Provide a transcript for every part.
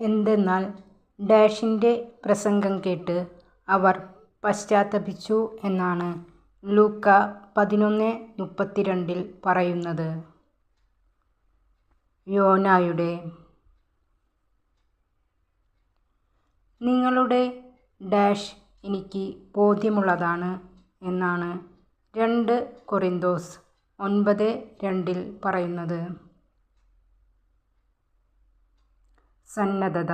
എന്തെന്നാൽ ഡാഷിന്റെ പ്രസംഗം കേട്ട് അവർ പശ്ചാത്തപിച്ചു എന്നാണ് ലൂക്ക പതിനൊന്ന് മുപ്പത്തിരണ്ടിൽ പറയുന്നത്. യോനായുടെ നിങ്ങളുടെ ഡാഷ് എനിക്ക് ബോധ്യമുള്ളതാണ് എന്നാണ് രണ്ട് കൊറിന്തോസ് ഒൻപത് രണ്ടിൽ പറയുന്നത്. സന്നദ്ധത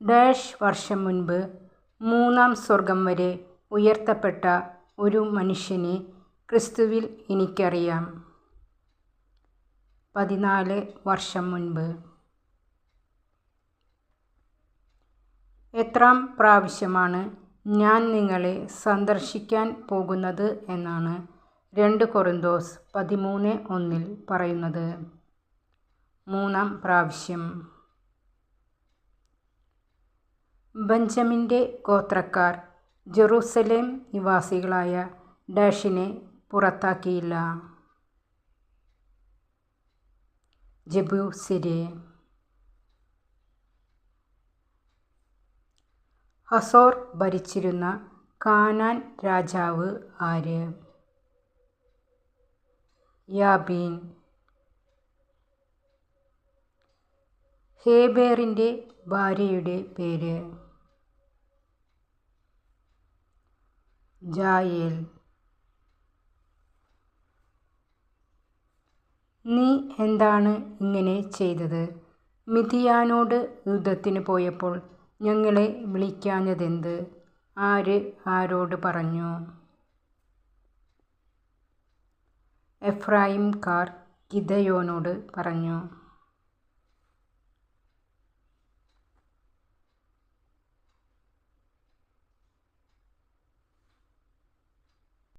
ഡാഷ് വർഷം മുൻപ് മൂന്നാം സ്വർഗം വരെ ഉയർത്തപ്പെട്ട ഒരു മനുഷ്യനെ ക്രിസ്തുവിൽ എനിക്കറിയാം. പതിനാല് വർഷം മുൻപ്. എത്രാം പ്രാവശ്യമാണ് ഞാൻ നിങ്ങളെ സന്ദർശിക്കാൻ പോകുന്നത് എന്നാണ് രണ്ട് കൊറിന്തോസ് പതിമൂന്ന് ഒന്നിൽ പറയുന്നത്. മൂന്നാം പ്രാവശ്യം. ബഞ്ചമിന്റെ ഗോത്രക്കാർ ജെറൂസലേം നിവാസികളായ ഡാഷിനെ പുറത്താക്കിയില്ല. ജബൂസിരെ ഹസോർ ഭരിച്ചിരുന്ന കാനാൻ രാജാവ് ആര്? യാബീൻ. ഹേബെറിന്റെ ഭാര്യയുടെ പേര്? ജായേൽ. നീ എന്താണ് ഇങ്ങനെ ചെയ്തത്? മിഥിയാനോട് യുദ്ധത്തിന് പോയപ്പോൾ ഞങ്ങളെ വിളിക്കാഞ്ഞതെന്ത്? ആര് ആരോട് പറഞ്ഞു? എഫ്രായീംകാർ ഗിദയോനോട് പറഞ്ഞു.